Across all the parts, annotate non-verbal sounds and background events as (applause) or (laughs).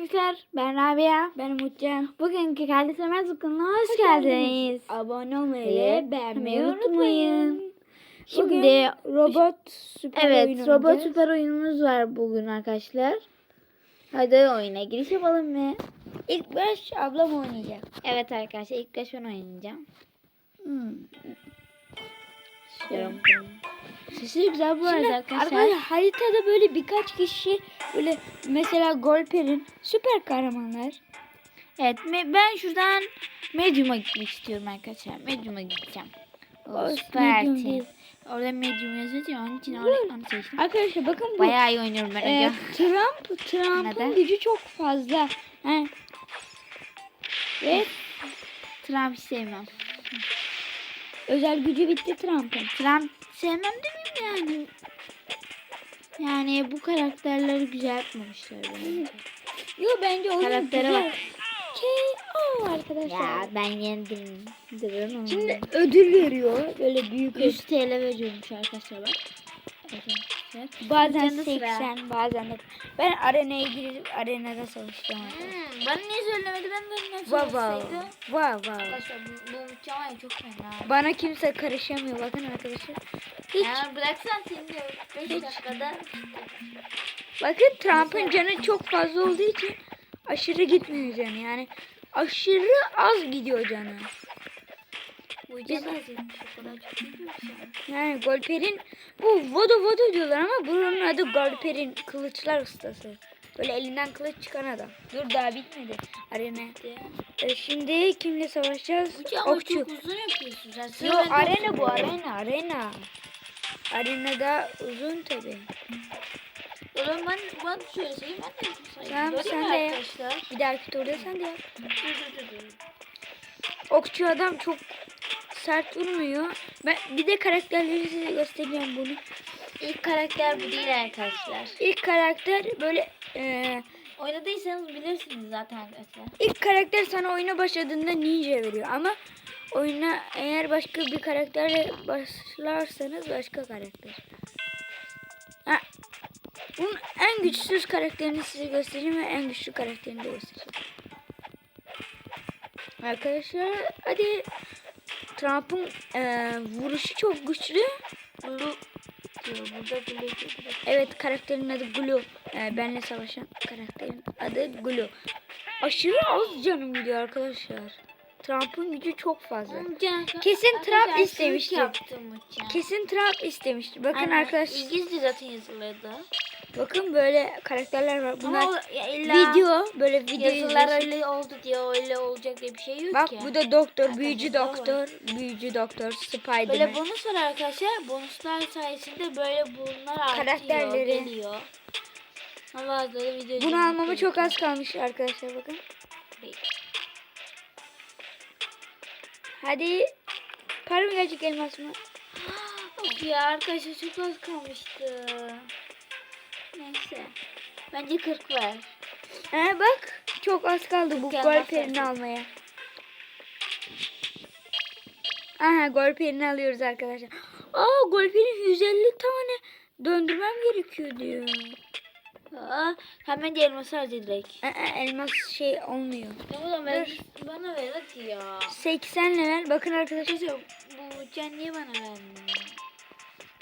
arkadaşlar. Ben Rabia. Ben Umutcan. Bugünkü kardeşlerim kanalına hoş, geldiniz. Abone olmayı beğenmeyi unutmayın. Şimdi Bugün robot süper oyun evet robot oynayacağız. süper oyunumuz var bugün arkadaşlar. Hadi oyuna giriş yapalım mı? İlk baş ablam oynayacak. Evet arkadaşlar ilk baş ben oynayacağım. Hmm. Şöyle. Sesi güzel bu arada Şimdi arkadaşlar. arkadaşlar haritada böyle birkaç kişi böyle mesela Golper'in süper kahramanlar. Evet ben şuradan Medium'a gitmek istiyorum arkadaşlar. Medium'a gideceğim. O süper Medium. Orada Medium yazıyor ya onun için onu, onu seçtim. Arkadaşlar bakın bu Bayağı iyi oynuyorum ben e. Trump Trump'ın gücü çok fazla. He. Ve Trump sevmem. Özel gücü bitti Trump'ın. Trump sevmem demeyeyim yani. Yani bu karakterleri güzel yapmamışlar bence. Yo bence onun Karaktere güzel. bak. K.O. arkadaşlar. Ya ben yendim. Şimdi ödül veriyor. Böyle büyük ödül. 100 TL veriyormuş arkadaşlar bak. Evet, arkadaşlar. Bazen Canı sıra. 80 bazen de. Ben arenaya girip arenada savaşacağım. Hmm, bana niye söylemedi ben Vav vav. söyleseydim. Vav vav. Arkadaşlar bu, bu mükemmel çok fena. Bana kimse karışamıyor bakın arkadaşlar. Hiç. Ya bıraksan seni de 5 dakikada. Bakın Trump'ın canı çok fazla olduğu için aşırı gitmiyor canı yani. Aşırı az gidiyor canı. O kadar çok gidiyorsun. Yani Golper'in bu Vodo Vodo diyorlar ama bunun adı Golper'in kılıçlar ustası. Böyle elinden kılıç çıkan adam. Dur daha bitmedi arena. E, şimdi kimle savaşacağız? Ama Okçu. çok uzun yapıyorsun sen. Yo arena bu arena arena. Arenada uzun tabi. O zaman ben, ben şöyle söyleyeyim ben de sayayım. Tamam, sen de yap. arkadaşlar? Bir dahaki turda sen de yap. Okçu adam çok sert vurmuyor. Ben bir de karakterleri size göstereceğim bunu. İlk karakter bu değil arkadaşlar. İlk karakter böyle e, Oynadıysanız bilirsiniz zaten arkadaşlar. ilk karakter sana oyuna başladığında ninja veriyor ama oyuna eğer başka bir karakterle başlarsanız başka karakter. Ha, bunun en güçsüz karakterini size göstereceğim ve en güçlü karakterini de göstereceğim. Arkadaşlar hadi Trump'ın e, vuruşu çok güçlü. Blue diyor burada blue diyor. Evet karakterin adı Glue. Ee, benle savaşan karakterin adı Glue. Aşırı az canım gidiyor arkadaşlar. Trump'ın gücü çok fazla. Kesin Trump istemişti. Kesin Trump istemişti. Bakın arkadaşlar. İngilizce zaten yazılırdı. Bakın böyle karakterler var. Bunlar Ama ya illa video böyle video yazılar izliyorsun. öyle oldu diye öyle olacak diye bir şey yok Bak ki. bu da doktor, büyücü Arkadaşlar doktor, büyücü doktor, Spiderman. Böyle bonus var arkadaşlar. Bonuslar sayesinde böyle bunlar artıyor, Karakterleri. geliyor. Ama bazıları video Bunu almama çok az kalmış arkadaşlar bakın. Hadi. Para mı gelecek elmas mı? (gasps) Ya arkadaşlar çok az kalmıştı. Neyse. Bence 40 ver. He bak çok az kaldı bu Gelmez golperini zaten. almaya. Aha golperini alıyoruz arkadaşlar. Aa golperini 150 tane döndürmem gerekiyor diyor. Aa, hemen de elması harca direkt. Aa, elmas şey olmuyor. Ne da ver, bana ver hadi ya. 80 level. Bakın arkadaşlar. Arkadaşlar bu can niye bana vermiyor?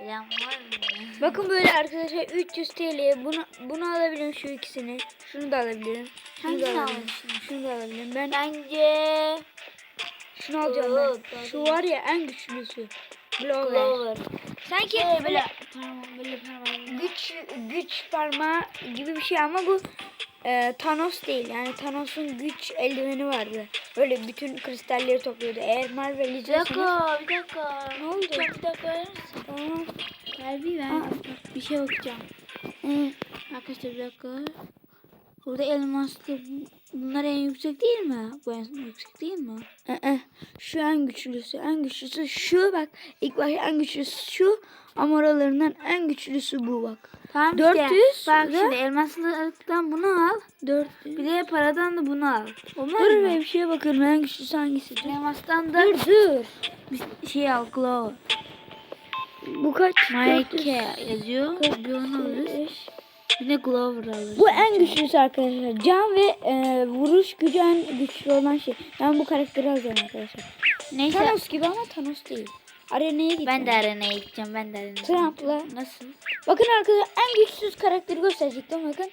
Bilen var mı? Bakın böyle arkadaşlar 300 TL'ye bunu bunu alabilirim şu ikisini. Şunu da alabilirim. Şunu da Hangisini alabilirim. almışsın? Şunu da alabilirim. Ben Bence şunu alacağım Oo, ben. Şu var ya en güçlüsü. Blower. Clover. Sanki böyle parmağım böyle parmağım. güç güç parmağı gibi bir şey ama bu e, Thanos değil. Yani Thanos'un güç eldiveni vardı. Böyle bütün kristalleri topluyordu. Eğer Marvel Bir izliyorsanız dakika, bir dakika. Ne oldu? Lütfen Bir dakika verir misin? Tamam. Ver bir ver. Aa. Bir şey bakacağım. Hı. Arkadaşlar bir dakika. Burada elmaslı bunlar en yüksek değil mi? Bu en yüksek değil mi? Ee, Şu en güçlüsü. En güçlüsü şu bak. İlk başta en güçlüsü şu. Ama oralarından en güçlüsü bu bak. Tamam 400 işte. Bak ve- şimdi elmaslıktan bunu al. 400. Bir de paradan da bunu al. Olmaz Dur mı? bir şeye bakıyorum en güçlüsü hangisi? Dur Elmastan da dur. dur. bir şey al. Glow. Bu kaç? Mayke yazıyor. Bir onu alırız. 445. Bir de Glover alır. Bu en güçlüsü arkadaşlar. Can ve e, vuruş gücü en güçlü olan şey. Ben bu karakteri alacağım arkadaşlar. Neyse. Thanos gibi ama Thanos değil. Arenaya gideceğim. Ben de arenaya gideceğim. Ben de arenaya Trump'la. Nasıl? Bakın arkadaşlar en güçsüz karakteri gösterecektim bakın.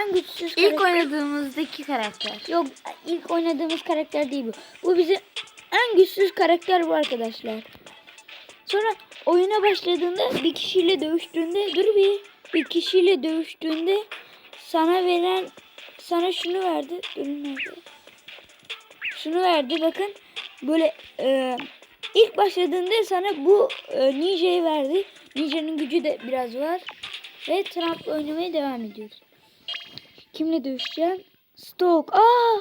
En güçsüz İlk karakter. oynadığımızdaki karakter. Yok ilk oynadığımız karakter değil bu. Bu bizim en güçsüz karakter bu arkadaşlar. Sonra oyuna başladığında bir kişiyle dövüştüğünde dur bir bir kişiyle dövüştüğünde sana veren sana şunu verdi. Nerede? Şunu verdi bakın. Böyle e, ilk başladığında sana bu e, ninja'yı verdi. Ninja'nın gücü de biraz var. Ve Trump oynamaya devam ediyoruz. Kimle dövüşeceğim? Stoke. Aa!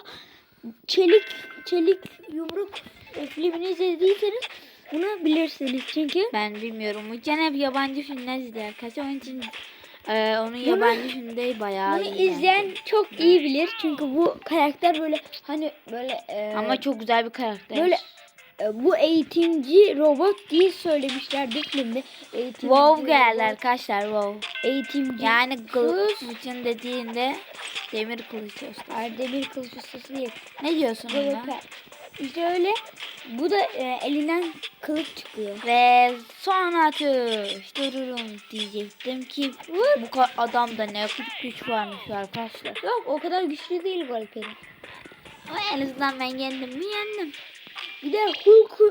Çelik çelik yumruk filmini izlediyseniz bunu bilirsiniz çünkü Ben bilmiyorum. Muhtemelen hep yabancı filmler izler arkadaşlar. Onun için e, onun yabancı filmde bayağı bunu iyi. izleyen çok iyi bilir çünkü bu karakter böyle hani böyle e, Ama çok güzel bir karakter. böyle e, bu eğitimci robot diye söylemişlerdi filmde. Eğitimci WoW geldi robot, arkadaşlar WoW. Eğitimci. Yani kız. kılıçın dediğinde demir kılıç usta. Ay, demir kılıç ustası diye. Ne diyorsun ona? İşte öyle. Bu da e, elinden kılıç çıkıyor. Ve son atış. Dururum diyecektim ki bu adamda ne güç varmış arkadaşlar. Yok o kadar güçlü değil bu Alper'in. Ama en azından ben yendim mi yendim. Bir de Hulk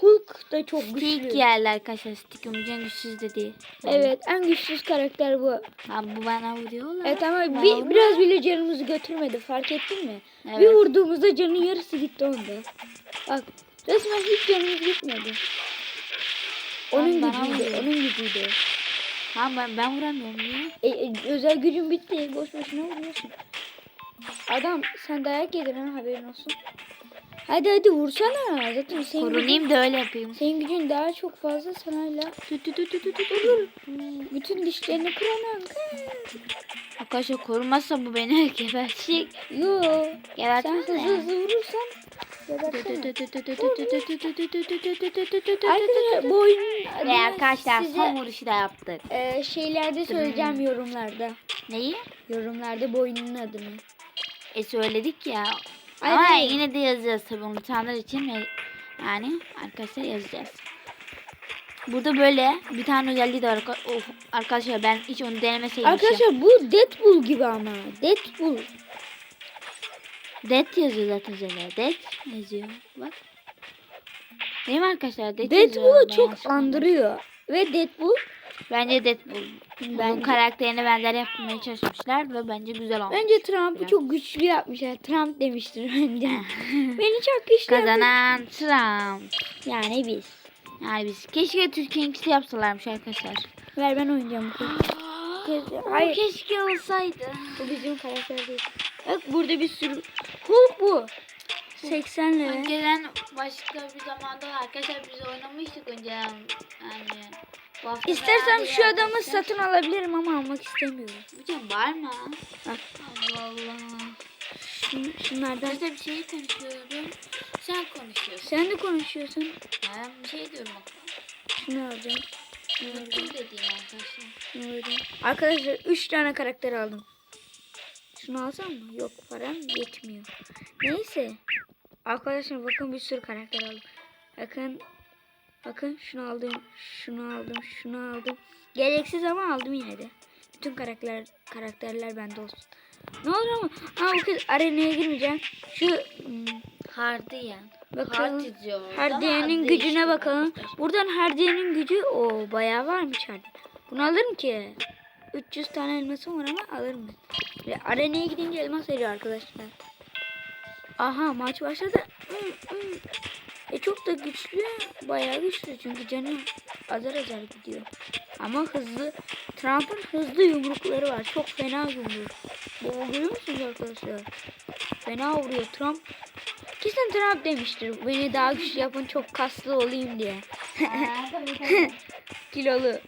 Hulk da çok güçlü. Stick yerli arkadaşlar. Stick umurcan güçsüz de değil. Evet en güçsüz karakter bu. Ha, bu bana vuruyorlar. Evet ama Ben bir, biraz bile canımızı götürmedi fark ettin mi? Bir Evet. vurduğumuzda canın yarısı gitti onda. Bak resmen hiç canımız gitmedi. Onun bana gücüydü, onun gücüydü. Ha ben, ben vuramıyorum niye? E, e, özel gücün bitti, boş boşuna vuruyorsun. Adam sen dayak yedin ha haberin olsun. Hadi hadi vursana. Zaten senin Korunayım gücün, da öyle yapayım. Senin gücün daha çok fazla sen hala. Tut tut tut tut tut. Bütün dişlerini kıramam. Arkadaşlar korunmazsa bu beni gebertecek. Yo. Gebertmez Sen hızlı hızlı vurursan Arkadaşlar bu oyunun Ve adını arkadaşlar son size vuruşu da yaptık. e, şeylerde söyleyeceğim yorumlarda. Neyi? Yorumlarda bu oyunun adını. E söyledik ya. Ay, Ama hayır. yine de yazacağız tabii unutanlar için. Yani arkadaşlar yazacağız. Burada böyle bir tane özelliği de var. Of, arkadaşlar ben hiç onu denemeseydim. Arkadaşlar bu Deadpool gibi ama. Deadpool. Dead yazıyor zaten üzerine. Dead yazıyor. Bak. Değil mi arkadaşlar? Dead. Deadpool'u çok andırıyor. Ve Deadpool Bence Deadpool. Bence- Bunun karakterine benzer yapmaya çalışmışlar ve bence güzel olmuş. bence Trump'ı Biraz. çok güçlü yapmışlar. Trump demiştir (laughs) bence. Beni çok güçlü yapmış. Kazanan Trump. Yani biz. Yani biz keşke Türkiye'ninkisi yapsalarmış arkadaşlar. Ver ben oynayacağım. bu. (gasps) Hayır. Keşke olsaydı. Bu bizim karakter değil. Bak burada bir sürü. Hulk bu. 80 lira. Önceden başka bir zamanda arkadaşlar biz oynamıştık önceden. Yani bu İstersem şu adamı arkadaşlar. satın alabilirim ama almak istemiyorum. Hocam var mı? Al. Allah Allah. Şun, şunlardan. Arkadaşlar bir şey konuşuyorum. Sen konuşuyorsun. Sen de konuşuyorsun. Ben bir şey diyorum. Şunu alacağım. Unuttum dediğim arkadaşlar. Alacağım. Arkadaşlar 3 tane karakter aldım. Şunu alsam mı? Yok param yetmiyor. Neyse. Arkadaşlar bakın bir sürü karakter aldım. Bakın. Bakın şunu aldım. Şunu aldım. Şunu aldım. Gereksiz ama aldım yine de. Bütün karakter karakterler bende olsun. Ne olur ama. Ha bu kez arenaya girmeyeceğim. Şu hmm, Hardiyen. Bakalım. Hardiye'nin gücüne işte bakalım. arkadaşlar. Buradan Hardiye'nin gücü o bayağı varmış Hardiye. Bunu alırım ki. 300 tane elmasım var ama alırım ben. Ve arenaya gidince elmas veriyor arkadaşlar. Aha maç başladı. E çok da güçlü. Bayağı güçlü çünkü canı azar azar gidiyor. Ama hızlı. Trump'ın hızlı yumrukları var. Çok fena yumruk. Bu görüyor musunuz arkadaşlar? Fena vuruyor Trump. Kesin Trump demiştir. Beni daha güçlü yapın çok kaslı olayım diye. (laughs) Kilolu.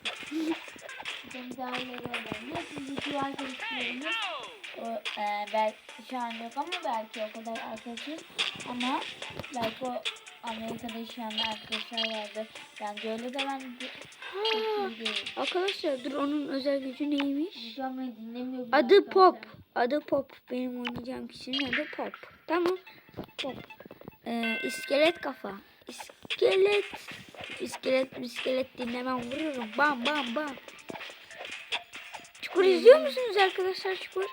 Daha iyi öyle. Neyse video arkadaşlarımız. O, e, belki şu an yok ama belki o kadar arkadaşız. Ama belki o Amerika'da anda arkadaşlar vardı. Yani öyle de ben arkadaşlar dur onun özel gücü neymiş? Adı. Pop. Adı Pop. Benim oynayacağım kişinin adı Pop. Tamam. Pop. Ee, iskelet kafa. İskelet. İskelet, iskelet dinlemem vururum. Bam bam bam. Çukur izliyor musunuz arkadaşlar Çukur?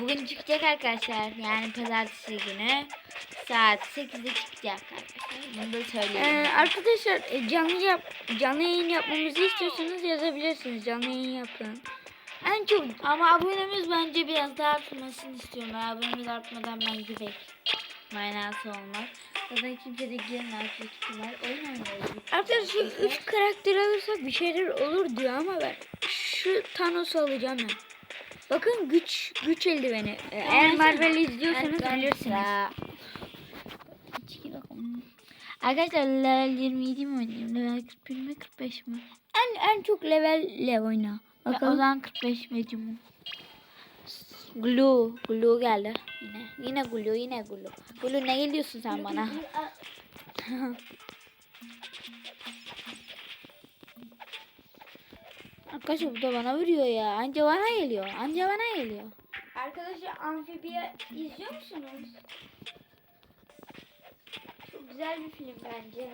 Bugün çıkacak arkadaşlar. Yani pazartesi günü saat 8'de çıkacak arkadaşlar. Bunu da söyleyeyim. Ee, arkadaşlar e, canlı yap canlı yayın yapmamızı istiyorsanız yazabilirsiniz. Canlı yayın yapın. En çok Ama abonemiz bence biraz daha artmasını istiyorum. Abonemiz artmadan bence pek manası olmaz. Zaten kimse de girmez büyük ihtimal. Oyun oynuyoruz. Arkadaşlar şu üç karakter alırsak bir şeyler olur diyor ama ben şu Thanos'u alacağım ben. Bakın güç güç eldiveni. Ee, Eğer Marvel izliyorsanız bilirsiniz. Arkadaşlar level 27 mi oynayayım? Level 41 mi 45 mi? En en çok levelle oyna. Ben o Bakalım. zaman 45 mecbur. Glue. Glue geldi. Yine. Yine glue. Yine glue. Glue ne geliyorsun sen bana? (laughs) Arkadaşlar bu da bana vuruyor ya. Anca bana geliyor. Anca bana geliyor. Arkadaşlar Amfibiya izliyor musunuz? Çok güzel bir film bence.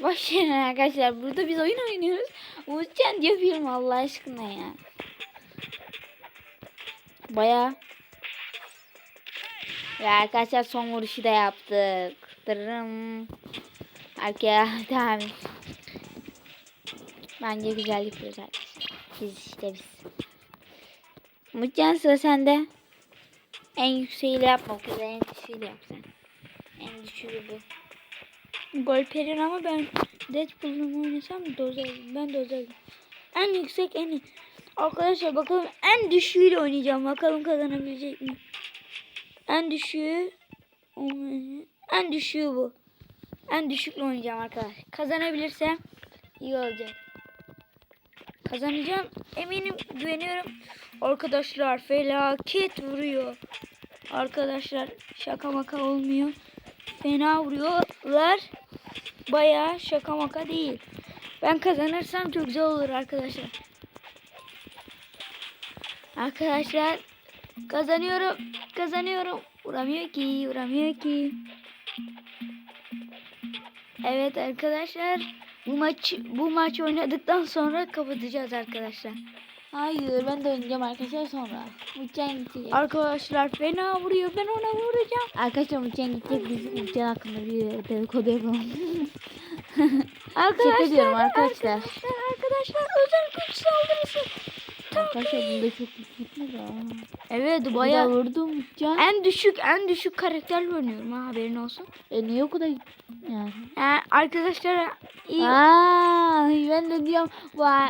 Boş verin arkadaşlar. Burada biz oyun oynuyoruz. Umutcan diyor film Allah aşkına ya. Baya. Ve arkadaşlar son vuruşu da yaptık. Dırırım. Arkaya (laughs) tamam. Bence güzel yapıyoruz arkadaşlar. Biz işte biz. Umutcan sıra sende. En yükseğiyle yapma. Kız en düşüğüyle yap sen. En düşüğü bu. Golperin ama ben Deadpool'u oynasam dozer. Ben dozer. En yüksek en iyi. Arkadaşlar bakalım en düşüğüyle oynayacağım. Bakalım kazanabilecek mi? En düşüğü en düşüğü bu. En düşükle oynayacağım arkadaşlar. Kazanabilirsem iyi olacak. Kazanacağım. Eminim güveniyorum. Arkadaşlar felaket vuruyor. Arkadaşlar şaka maka olmuyor. Fena vuruyorlar. Bayağı şaka maka değil. Ben kazanırsam çok güzel olur arkadaşlar. Arkadaşlar kazanıyorum. Kazanıyorum. Vuramıyor ki, vuramıyor ki. Evet arkadaşlar. Bu maç bu maç oynadıktan sonra kapatacağız arkadaşlar. Hayır ben de oynayacağım arkadaşlar sonra. Mutcan gidecek. Arkadaşlar fena vuruyor. Ben ona vuracağım. Arkadaşlar Mutcan gidecek. Biz Mutcan hakkında bir dedikodu yapalım. (laughs) Arkadaşlar, diyorum arkadaşlar. arkadaşlar, arkadaşlar özel güç saldırısı. arkadaşlar bunda çok gitmedi ha. Evet Bayağı bayağı vurdu Mutcan. en düşük en düşük karakterle oynuyorum ha haberin olsun. E niye o kadar yani. Yani arkadaşlar iyi. Aa, ben de diyorum vay.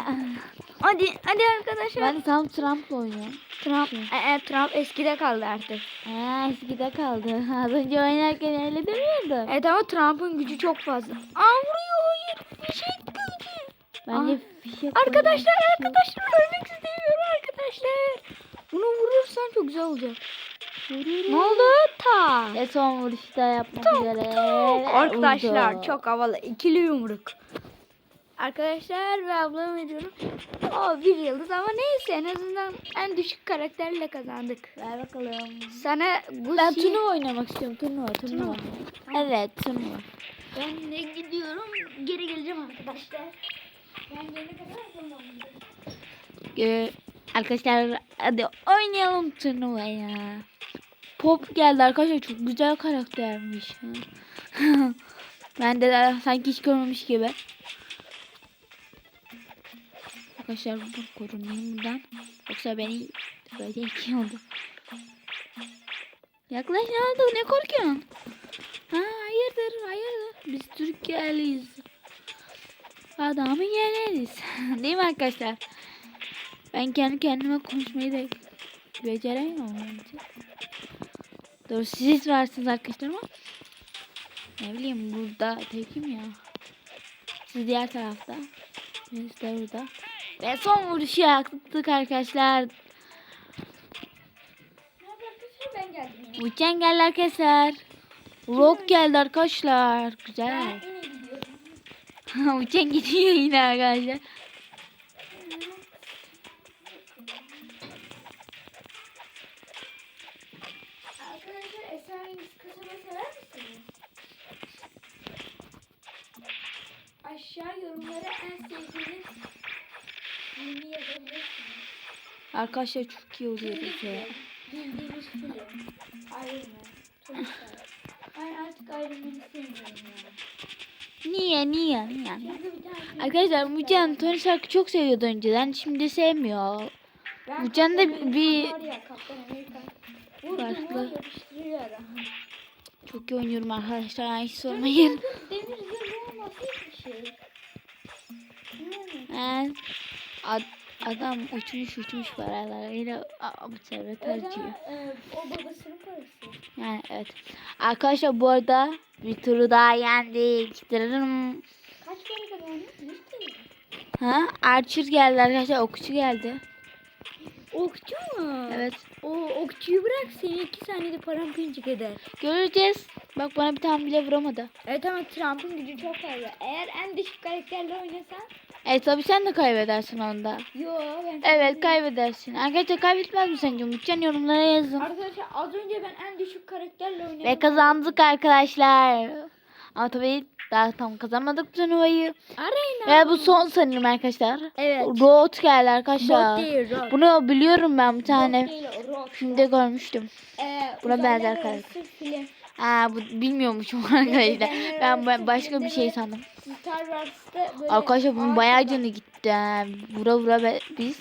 Hadi hadi arkadaşlar. Ben tam Trump'la oynuyorum. Trump, e, e, Trump eskide kaldı artık. Ha eskide kaldı. (laughs) Az önce oynarken öyle demiyordum. Evet ama Trump'ın gücü çok fazla. Aa vuruyor hayır. Fişek gücü. Bence fişek Arkadaşlar arkadaşlar ölmek istemiyorum arkadaşlar. Bunu vurursan çok güzel olacak. Ne oldu? Ta. Ve son vuruşta yapmak üzere. Arkadaşlar Vurdu. çok havalı. ikili yumruk. Arkadaşlar ve ablam ediyorum. O bir yıldız ama neyse en azından en düşük karakterle kazandık. Ver bakalım. Sana bu Ben şey- turnuva oynamak istiyorum. Turnuva, turnuva. Turnuva. Evet, turnuva. Ben de gidiyorum. Geri geleceğim arkadaşlar. Ben gelene kadar sonra Ee, arkadaşlar hadi oynayalım turnuva ya. Pop geldi arkadaşlar çok güzel karaktermiş. (laughs) ben de sanki hiç görmemiş gibi. Arkadaşlar dur korunayım buradan. Yoksa beni böyle iki oldu. Yaklaş ne oldu ne korkuyorsun? Ha hayırdır hayırdır. Biz Türkiye'liyiz. Adamı yeneriz. (laughs) Değil mi arkadaşlar? Ben kendi kendime konuşmayı da beceremiyorum. Doğru siz varsınız arkadaşlar ama ne bileyim burada tekim ya. Siz diğer tarafta. Biz de burada. Ve son vuruşu yaptık arkadaşlar. Uçan geldi arkadaşlar. Rock geldi arkadaşlar. Güzel. (laughs) Uçan gidiyor yine arkadaşlar. Arkadaşlar esrarengiz kasaba sever misiniz? Aşağı yorumlara en sevdiğiniz filmi yazabilirsiniz. Arkadaşlar çok iyi oluyor bu şey. Bildiğimiz film. Iron Man. Ben artık Iron Man'i sevmiyorum yani. Niye niye niye? Arkadaşlar Mucan Tony Stark'ı çok seviyordu önceden. Şimdi sevmiyor. Ben bu can da bir- Amerika var ya, Kaptan Amerika. Vurdu Farklı. mu yapıştırıyor adam. İyi oynuyorum arkadaşlar. Hiç sormayın. Demir zırhı olması hiçbir şey. Ad- adam uçmuş uçmuş paralarıyla a- bu harcıyor. Özel, e, o babasının parası. Yani evet. Arkadaşlar bu arada bir turu daha yendik. Tırırım. Kaç para kazandın? 100 TL. Ha? Archer geldi arkadaşlar. Okçu geldi. Okçu mu? Evet. O okçuyu bırak seni iki saniyede paramparçık eder. Göreceğiz. Bak bana bir tane bile vuramadı. Evet ama Trump'ın gücü çok fazla. Eğer en düşük karakterle oynasan. E tabi sen de kaybedersin onda. Yo ben. Evet kaybedersin. Arkadaşlar kaybetmez mi sence? Mutcan yorumlara yazın. Arkadaşlar az önce ben en düşük karakterle oynadım. Ve kazandık arkadaşlar. Ama tabii daha tam kazanmadık turnuvayı. Arena. Ve bu son sanırım arkadaşlar. Evet. Road geldi arkadaşlar. Bot değil rot. Bunu biliyorum ben bir tane değil o rot. filmde görmüştüm. Ee, Buna benzer. Film. Aa bu bilmiyormuşum (laughs) arkadaşlar. Ben ba- başka bir şey sandım. Arkadaşlar bunun bayağı canı gitti. ha. Vura vura be- biz.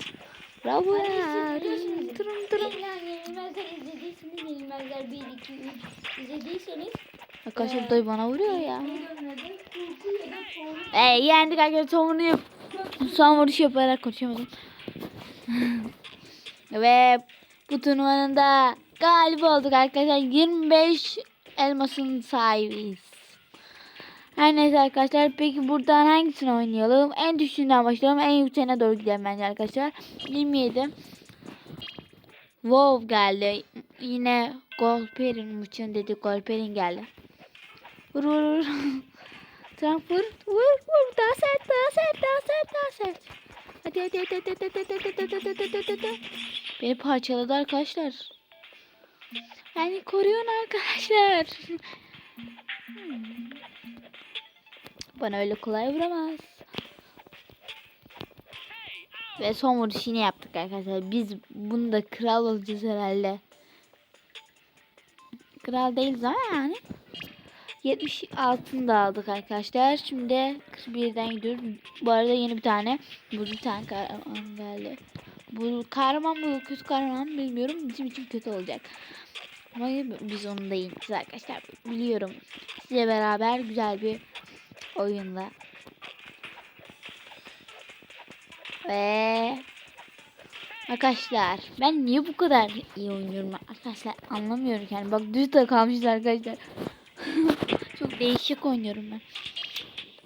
Bravo. Biliyorsunuz. Tırım yenilmezler izlediyseniz, yenilmezler 1, 2, 3 izlediyseniz Arkadaşlar bu da bana vuruyor ya. ne dönmedi? Korku ya da korku. E yendik arkadaşlar son yap. Son vuruş yaparak konuşamadım. (laughs) Ve bu turnuvanın da galibi olduk arkadaşlar. 25 elmasın sahibiyiz. Her neyse arkadaşlar. Peki buradan hangisini oynayalım? En düşüğünden başlayalım. En yükseğine doğru gidelim bence arkadaşlar. 27. Wow geldi. Yine Golperin için dedi. Golperin geldi. Vur vur vur. Trump vur vur vur. Daha sert daha sert daha sert daha sert. Hadi hadi hadi hadi hadi hadi hadi hadi hadi hadi hadi hadi. Beni parçaladı arkadaşlar. Beni koruyun arkadaşlar. Hmm. Bana öyle kolay vuramaz. Ve son vuruş yine yaptık arkadaşlar. Biz bunda kral olacağız herhalde. Kral değiliz ama yani. 70 altını da aldık arkadaşlar. Şimdi 41'den gidiyoruz. Bu arada yeni bir tane bu bir tane kahraman geldi. Bu kahraman mı kötü kahraman bilmiyorum. Bizim için kötü olacak. Ama biz onu da yeneceğiz arkadaşlar. Biliyorum. Sizle beraber güzel bir oyunla. Ve Arkadaşlar ben niye bu kadar iyi oynuyorum arkadaşlar anlamıyorum yani bak düz de kalmışız arkadaşlar (laughs) değişik oynuyorum ben.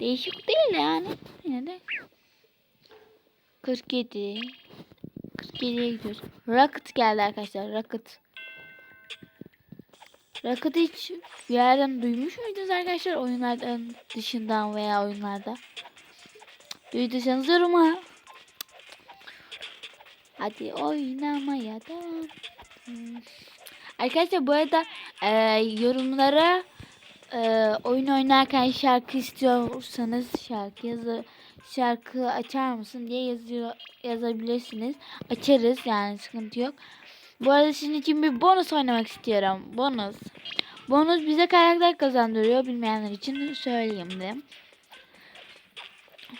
Değişik değil yani. Yine de 47 47'ye gidiyoruz. Rocket geldi arkadaşlar Rocket. Rocket hiç bir yerden duymuş muydunuz arkadaşlar oyunlardan dışından veya oyunlarda? Duyduysanız yoruma. Hadi oynamaya. Hmm. Arkadaşlar bu arada e, yorumlara e, oyun oynarken şarkı istiyorsanız şarkı yazı şarkı açar mısın diye yazıyor yazabilirsiniz. Açarız yani sıkıntı yok. Bu arada sizin için bir bonus oynamak istiyorum. Bonus. Bonus bize karakter kazandırıyor. Bilmeyenler için söyleyeyim de.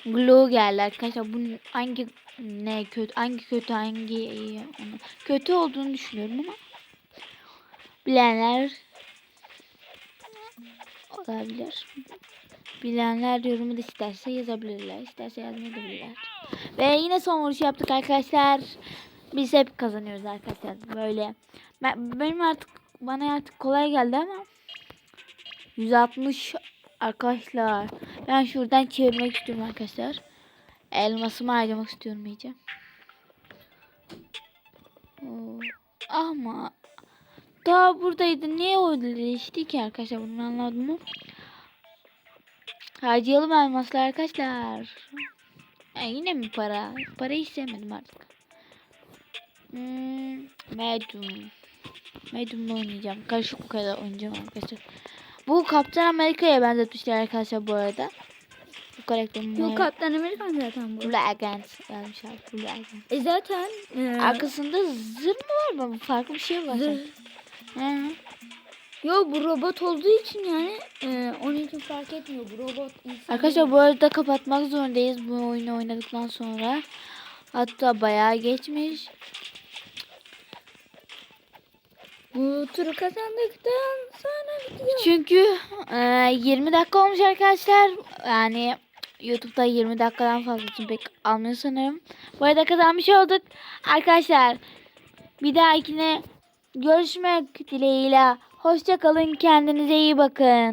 Glow geldi arkadaşlar. Bu hangi ne kötü hangi kötü hangi iyi onu kötü olduğunu düşünüyorum ama bilenler olabilir. Bilenler yorumu da isterse yazabilirler. isterse yazmayabilirler. Ve yine son vuruş yaptık arkadaşlar. Biz hep kazanıyoruz arkadaşlar. Böyle ben, benim artık bana artık kolay geldi ama 160 arkadaşlar. Ben şuradan çevirmek istiyorum arkadaşlar. Elmasımı harcamak istiyorum iyice. Oo. Ama daha buradaydı. Niye o değişti ki arkadaşlar bunu anladım mı? Harcayalım elmaslar arkadaşlar. Ha, yine mi para? Parayı sevmedim artık. Hmm, Medium. Medium'la oynayacağım. Karışık bu kadar oynayacağım arkadaşlar. Bu Kaptan Amerika'ya benzetmişler arkadaşlar bu arada. Bu karakterin Bu Kaptan Amerikan zaten bu. Agent yazmışlar. Blue Agent. E zaten e, Arkasında zırh mı var mı? Farklı bir şey var. zırh. Hı. Yo bu robot olduğu için yani e, onun için fark etmiyor. Bu robot insan. Arkadaşlar bu arada kapatmak zorundayız bu oyunu oynadıktan sonra. Hatta bayağı geçmiş. Bu turu kazandıktan sonra bitiyor. Çünkü e, 20 dakika olmuş arkadaşlar. Yani YouTube'da 20 dakikadan fazla için pek almıyor sanırım. Bu arada kazanmış olduk. Arkadaşlar bir dahakine görüşmek dileğiyle. Hoşça kalın. Kendinize iyi bakın.